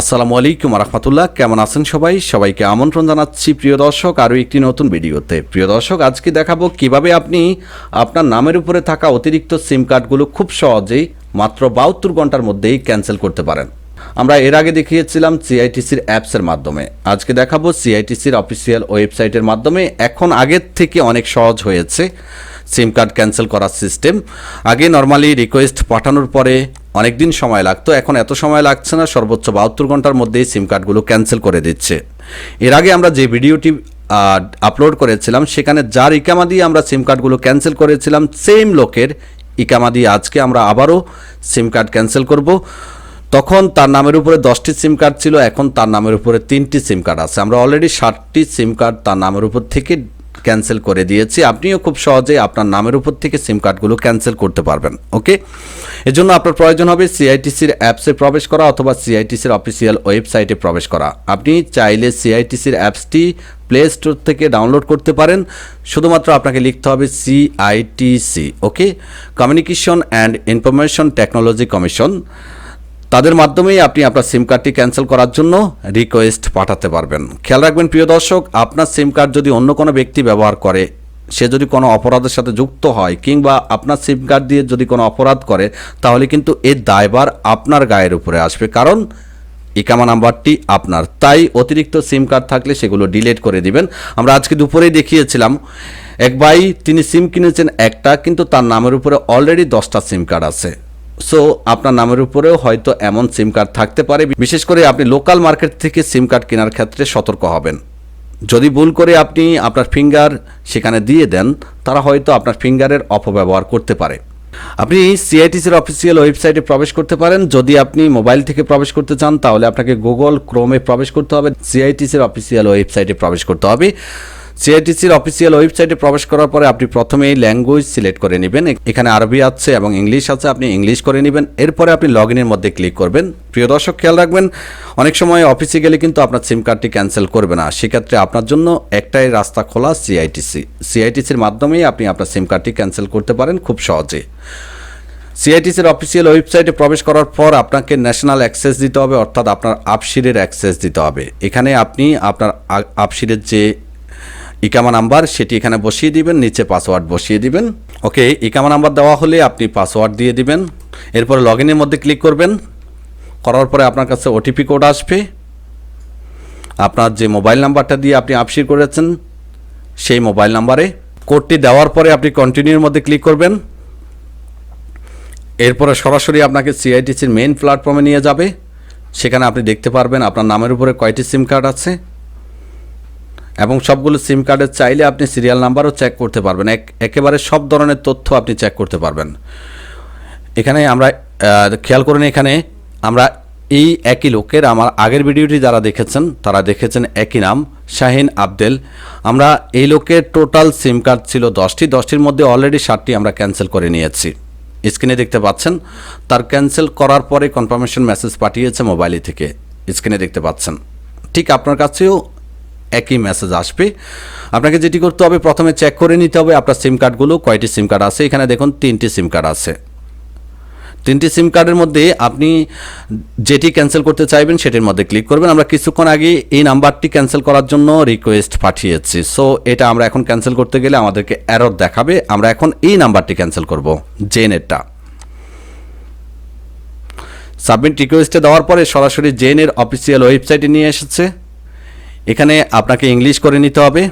আসসালামু আলাইকুম রহমতুল্লাহ কেমন আছেন সবাই? সবাইকে আমন্ত্রণ জানাচ্ছি প্রিয় দর্শক, আরও একটি নতুন ভিডিওতে। প্রিয় দর্শক, আজকে দেখাবো কীভাবে আপনি আপনার নামের উপরে থাকা অতিরিক্ত সিম কার্ডগুলো খুব সহজেই মাত্র বাহাত্তর ঘণ্টার মধ্যেই ক্যান্সেল করতে পারেন। আমরা এর আগে দেখিয়েছিলাম সিআইটিসির অ্যাপসের মাধ্যমে। আজকে দেখাবো সিআইটিসির অফিসিয়াল ওয়েবসাইটের মাধ্যমে। এখন আগের থেকে অনেক সহজ হয়েছে সিম কার্ড ক্যান্সেল করার সিস্টেম। আগে নর্মালি রিকোয়েস্ট পাঠানোর পরে অনেক দিন সময় লাগতো, এখন এত সময় লাগছে না, সর্বোচ্চ বাহাত্তর ঘণ্টার মধ্যেই সিম কার্ডগুলো ক্যান্সেল করে দিচ্ছে। এর আগে আমরা যে ভিডিওটি আপলোড করেছিলাম, সেখানে যার ইকামা দিয়ে আমরা সিম কার্ডগুলো ক্যান্সেল করেছিলাম সেম লোকের ইকামা দিয়ে আজকে আমরা আবারও সিম কার্ড ক্যান্সেল করব। তখন তার নামের উপরে দশটি সিম কার্ড ছিল, এখন তার নামের উপরে তিনটি সিম কার্ড আছে। আমরা অলরেডি ষাটটি সিম কার্ড তার নামের উপর থেকে ক্যান্সেল করে দিয়েছি। আপনিও খুব সহজে আপনার নামের উপর থেকে সিম কার্ডগুলো ক্যান্সেল করতে পারবেন, ওকে? এজন্য আপনার প্রয়োজন হবে সিআইটিসির অ্যাপসে প্রবেশ করা অথবা সিআইটিসির অফিসিয়াল ওয়েবসাইটে প্রবেশ করা। আপনি চাইলে সিআইটিসির অ্যাপসটি প্লে স্টোর থেকে ডাউনলোড করতে পারেন। শুধুমাত্র আপনাকে লিখতে হবে CITC, okay? Communication and information technology commission. তাদের মাধ্যমেই আপনি আপনার সিম কার্ডটি ক্যান্সেল করার জন্য রিকোয়েস্ট পাঠাতে পারবেন। খেয়াল রাখবেন, প্রিয় দর্শক, আপনার সিম কার্ড যদি অন্য কোনো ব্যক্তি ব্যবহার করে, সে যদি কোনো অপরাধের সাথে যুক্ত হয় কিংবা আপনার সিম কার্ড দিয়ে যদি কোনো অপরাধ করে, তাহলে কিন্তু এর দায়ভার আপনার গায়ের উপরে আসবে। কারণ ইকামা নাম্বারটি আপনার। তাই অতিরিক্ত সিম কার্ড থাকলে সেগুলো ডিলিট করে দিবেন। আমরা আজকে দুপুরেই দেখিয়েছিলাম, এক ভাই তিনি সিম কিনেছেন একটা, কিন্তু তার নামের উপরে অলরেডি দশটা সিম কার্ড আছে। সো আপনার নামের উপরেও হয়তো এমন সিম কার্ড থাকতে পারে। বিশেষ করে আপনি লোকাল মার্কেট থেকে সিম কার্ড কেনার ক্ষেত্রে সতর্ক হবেন। যদি ভুল করে আপনি আপনার ফিঙ্গার সেখানে দিয়ে দেন, তারা হয়তো আপনার ফিঙ্গারের অপব্যবহার করতে পারে। আপনি সিআইটিসির অফিসিয়াল ওয়েবসাইটে প্রবেশ করতে পারেন। যদি আপনি মোবাইল থেকে প্রবেশ করতে চান, তাহলে আপনাকে গুগল ক্রোমে প্রবেশ করতে হবে। সিআইটিসির অফিসিয়াল ওয়েবসাইটে প্রবেশ করতে হবে। সিআইটিসির অফিসিয়াল ওয়েবসাইটে প্রবেশ করার পরে আপনি প্রথমে এই ল্যাঙ্গুয়েজ সিলেক্ট করে নেবেন। এখানে আরবি আছে এবং ইংলিশ আছে, আপনি ইংলিশ করে নেবেন। এরপরে আপনি লগ ইনের মধ্যে ক্লিক করবেন। প্রিয় দর্শক, খেয়াল রাখবেন, অনেক সময় অফিসে গেলে কিন্তু আপনার সিম কার্ডটি ক্যান্সেল করবে না। সেক্ষেত্রে আপনার জন্য একটাই রাস্তা খোলা সিআইটিসি। সিআইটিসির মাধ্যমেই আপনি আপনার সিম কার্ডটি ক্যান্সেল করতে পারেন খুব সহজে। সিআইটিসির অফিসিয়াল ওয়েবসাইটে প্রবেশ করার পর আপনাকে ন্যাশনাল অ্যাক্সেস দিতে হবে, অর্থাৎ আপনার আপশিরের অ্যাক্সেস দিতে হবে। এখানে আপনি আপনার আপশিরের যে ইকামা নাম্বার, সেটি এখানে বসিয়ে দিবেন, নিচে পাসওয়ার্ড বসিয়ে দিবেন। ওকে ইকামা নাম্বার দেওয়া হলে আপনি পাসওয়ার্ড দিয়ে দিবেন। এরপরে লগ ইনের মধ্যে ক্লিক করবেন। করার পরে আপনার কাছে ওটিপি কোড আসবে। আপনার যে মোবাইল নাম্বারটা দিয়ে আপনি আপসির করেছেন, সেই মোবাইল নাম্বারে। কোডটি দেওয়ার পরে আপনি কন্টিনিউর মধ্যে ক্লিক করবেন। এরপরে সরাসরি আপনাকে সিআইটিসির মেইন প্ল্যাটফর্মে নিয়ে যাবে। সেখানে আপনি দেখতে পারবেন আপনার নামের উপরে কয়টি সিম কার্ড আছে। এবং সবগুলো সিম কার্ডের চাইলে আপনি সিরিয়াল নাম্বারও চেক করতে পারবেন। এক, একেবারে সব ধরনের তথ্য আপনি চেক করতে পারবেন। এখানে আমরা খেয়াল করুন এখানে, আমরা এই একই লোকের, আমার আগের ভিডিওটি যারা দেখেছেন, তারা দেখেছেন একই নাম, শাহিন আবদেল। আমরা এই লোকের টোটাল সিম কার্ড ছিল দশটি, দশটির মধ্যে অলরেডি ষাটটি আমরা ক্যান্সেল করে নিয়েছি। স্ক্রিনে দেখতে পাচ্ছেন, তার ক্যান্সেল করার পরে কনফার্মেশন মেসেজ পাঠিয়েছে মোবাইলে থেকে। স্ক্রিনে দেখতে পাচ্ছেন। ঠিক আপনার কাছেও একই মেসেজ আসবে। আপনাকে যেটি করতে হবে, প্রথমে চেক করে নিতে হবে আপনার সিম কার্ডগুলো কয়টি সিম কার্ড আছে। এখানে দেখুন, তিনটি সিম কার্ড আছে। তিনটি সিম কার্ডের মধ্যে আপনি যেটি ক্যান্সেল করতে চাইবেন, সেটির মধ্যে ক্লিক করবেন। আমরা কিছুক্ষণ আগে এই নাম্বারটি ক্যান্সেল করার জন্য রিকোয়েস্ট পাঠিয়েছি। সো এটা আমরা এখন ক্যান্সেল করতে গেলে আমাদেরকে অ্যারর দেখাবে। আমরা এখন এই নাম্বারটি ক্যান্সেল করব জেনেরটা সাবমিট রিকোয়েস্টে দেওয়ার পরে সরাসরি জেনের অফিসিয়াল ওয়েবসাইটে নিয়ে এসেছে। এখানে আপনাকে ইংলিশ করে নিতে হবে।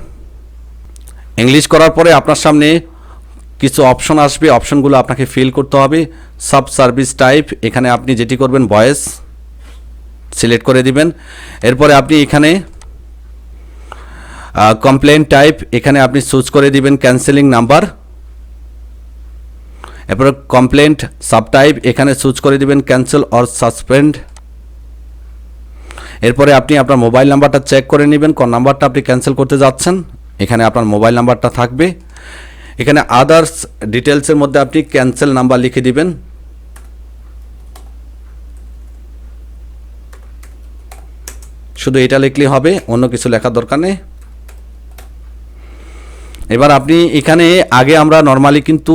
ইংলিশ করার পরে আপনার সামনে কিছু অপশন আসবে। অপশনগুলো আপনাকে ফিল করতে হবে। সাব সার্ভিস টাইপ এখানে আপনি যেটি করবেন ভয়েস সিলেক্ট করে দিবেন। এরপরে আপনি এখানে কমপ্লেন টাইপ এখানে আপনি চুজ করে দিবেন ক্যান্সেলিং নাম্বার এরপরে কমপ্লেন্ট সাব টাইপ এখানে চুজ করে দিবেন ক্যান্সেল অর সাসপেন্ড এরপরে আপনি আপনার মোবাইল নাম্বারটা চেক করে নেবেন, কোন নাম্বারটা আপনি ক্যান্সেল করতে যাচ্ছেন। এখানে আপনার মোবাইল নাম্বারটা থাকবে। এখানে আদার্স ডিটেলসের মধ্যে আপনি ক্যান্সেল নাম্বার লিখে দিবেন। শুধু এটা লিখলেই হবে, অন্য কিছু লেখার দরকার নেই। এবার আপনি এখানে, আগে আমরা নর্মালি কিন্তু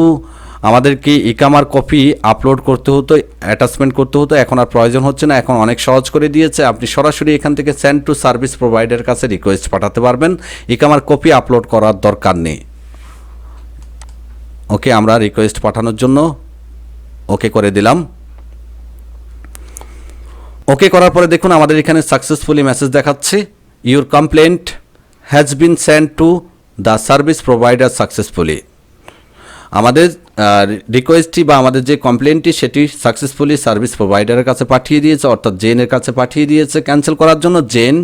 আমাদেরকে ইকামার কপি আপলোড করতে হতো অ্যাটাচমেন্ট করতে হতো, এখন আর প্রয়োজন হচ্ছে না, এখন অনেক সহজ করে দিয়েছে, আপনি সরাসরি এখান থেকে সেন্ড টু সার্ভিস প্রোভাইডারের কাছে রিকোয়েস্ট পাঠাতে পারবেন ইকামার কপি আপলোড করার দরকার নেই। ওকে, আমরা রিকোয়েস্ট পাঠানোর জন্য ওকে করে দিলাম। ওকে করার পরে দেখুন, আমাদের এখানে সাকসেসফুলি মেসেজ দেখাচ্ছে your complaint has been send to the service provider successfully আমাদের রিকোয়েস্টটি বা আমাদের যে কমপ্লেনটি সেটি সাকসেসফুলি সার্ভিস প্রোভাইডারের কাছে পাঠিয়ে দিয়েছে, অর্থাৎ জেনের কাছে পাঠিয়ে দিয়েছে ক্যান্সেল করার জন্য। জেন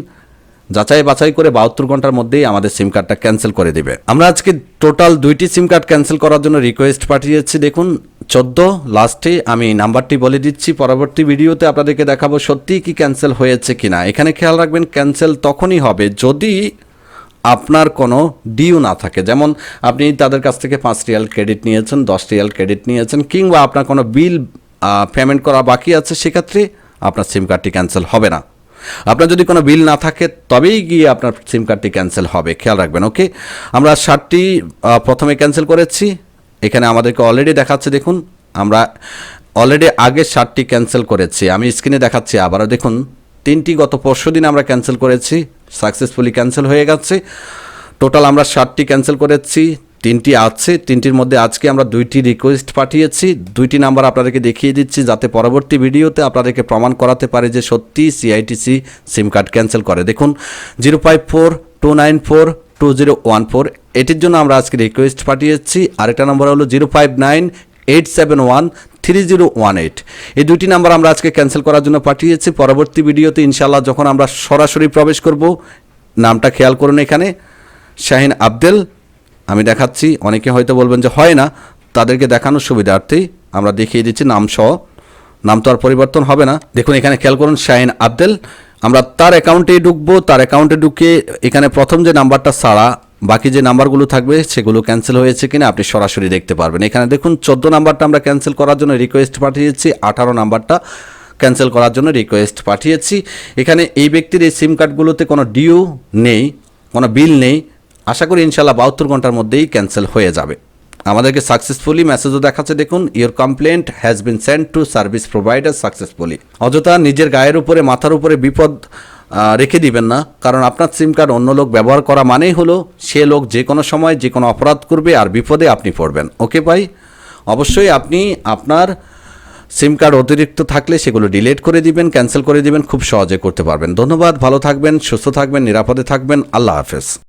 যাচাই বাছাই করে বাহাত্তর ঘণ্টার মধ্যেই আমাদের সিম কার্ডটা ক্যান্সেল করে দেবে। আমরা আজকে টোটাল দুইটি সিম কার্ড ক্যান্সেল করার জন্য রিকোয়েস্ট পাঠিয়েছি। দেখুন, চোদ্দ লাস্টে আমি নাম্বারটি বলে দিচ্ছি। পরবর্তী ভিডিওতে আপনাদেরকে দেখাবো সত্যিই কি ক্যান্সেল হয়েছে কিনা। এখানে খেয়াল রাখবেন ক্যান্সেল তখনই হবে যদি আপনার কোনো ডিউ না থাকে। যেমন আপনি তাদের কাছ থেকে পাঁচ রিয়াল ক্রেডিট নিয়েছেন, দশ রিয়াল ক্রেডিট নিয়েছেন, কিংবা আপনার কোনো বিল পেমেন্ট করা বাকি আছে, সেক্ষেত্রে আপনার সিম কার্ডটি ক্যান্সেল হবে না। আপনার যদি কোনো বিল না থাকে, তবেই গিয়ে আপনার সিম কার্ডটি ক্যান্সেল হবে। খেয়াল রাখবেন, ওকে? আমরা ষাটটি প্রথমে ক্যান্সেল করেছি। এখানে আমাদেরকে অলরেডি দেখাচ্ছে, দেখুন, আমরা অলরেডি আগে ষাটটি ক্যান্সেল করেছি। আমি স্ক্রিনে দেখাচ্ছি আবারও, দেখুন। তিনটি গত পরশু দিন আমরা ক্যান্সেল করেছি সাকসেসফুলি ক্যান্সেল হয়ে গেছে। টোটাল আমরা ষাটটি ক্যান্সেল করেছি, তিনটি আছে, তিনটির মধ্যে আজকে আমরা দুইটি রিকোয়েস্ট পাঠিয়েছি। দুইটি নাম্বার আপনাদেরকে দেখিয়ে দিচ্ছি যাতে পরবর্তী ভিডিওতে আপনাদেরকে প্রমাণ করাতে পারে যে সত্যি সিআইটিসি সিম কার্ড ক্যান্সেল করে। দেখুন zero five four two nine four two zero one four এটির জন্য আমরা আজকে রিকোয়েস্ট পাঠিয়েছি। আরেকটা নম্বর হলো zero five nine eight seven one three zero one eight এই দুটি নাম্বার আমরা আজকে ক্যান্সেল করার জন্য পাঠিয়েছি। পরবর্তী ভিডিওতে ইনশাল্লাহ যখন আমরা সরাসরি প্রবেশ করব, নামটা খেয়াল করুন এখানে। শাহিন আবদেল, আমি দেখাচ্ছি। অনেকে হয়তো বলবেন যে হয় না, তাদেরকে দেখানোর সুবিধার্থেই আমরা দেখিয়ে দিচ্ছি নাম সহ নাম তো আর পরিবর্তন হবে না। দেখুন এখানে খেয়াল করুন, শাহিন আবদেল। আমরা তার অ্যাকাউন্টে ঢুকবো, তার অ্যাকাউন্টে ঢুকে এখানে প্রথম যে নাম্বারটা ছাড়া বাকি যে নাম্বারগুলো থাকবে, সেগুলো ক্যান্সেল হয়েছে কিনা আপনি সরাসরি দেখতে পারবেন। এখানে দেখুন, চোদ্দ নাম্বারটা আমরা ক্যান্সেল করার জন্য রিকোয়েস্ট পাঠিয়েছি, আঠারো নাম্বারটা ক্যান্সেল করার জন্য রিকোয়েস্ট পাঠিয়েছি। এখানে এই ব্যক্তির এই সিম কার্ডগুলোতে কোনো ডিউ নেই, কোনো বিল নেই। আশা করি ইনশাল্লাহ বাহাত্তর ঘণ্টার মধ্যেই ক্যান্সেল হয়ে যাবে। আমাদেরকে সাকসেসফুলি মেসেজও দেখাচ্ছে, দেখুন your complaint has been send to service provider successfully অযথা নিজের গায়ের উপরে, মাথার উপরে বিপদ রেখে দিবেন না। কারণ আপনার সিম কার্ড অন্য লোক ব্যবহার করা মানেই হলো সে লোক যে কোনো সময় যে কোনো অপরাধ করবে আর বিপদে আপনি পড়বেন। ওকে ভাই? অবশ্যই আপনি আপনার সিম কার্ড অতিরিক্ত থাকলে সেগুলো ডিলিট করে দিবেন, ক্যান্সেল করে দিবেন, খুব সহজে করতে পারবেন। ধন্যবাদ, ভালো থাকবেন, সুস্থ থাকবেন, নিরাপদে থাকবেন। আল্লাহ হাফেজ।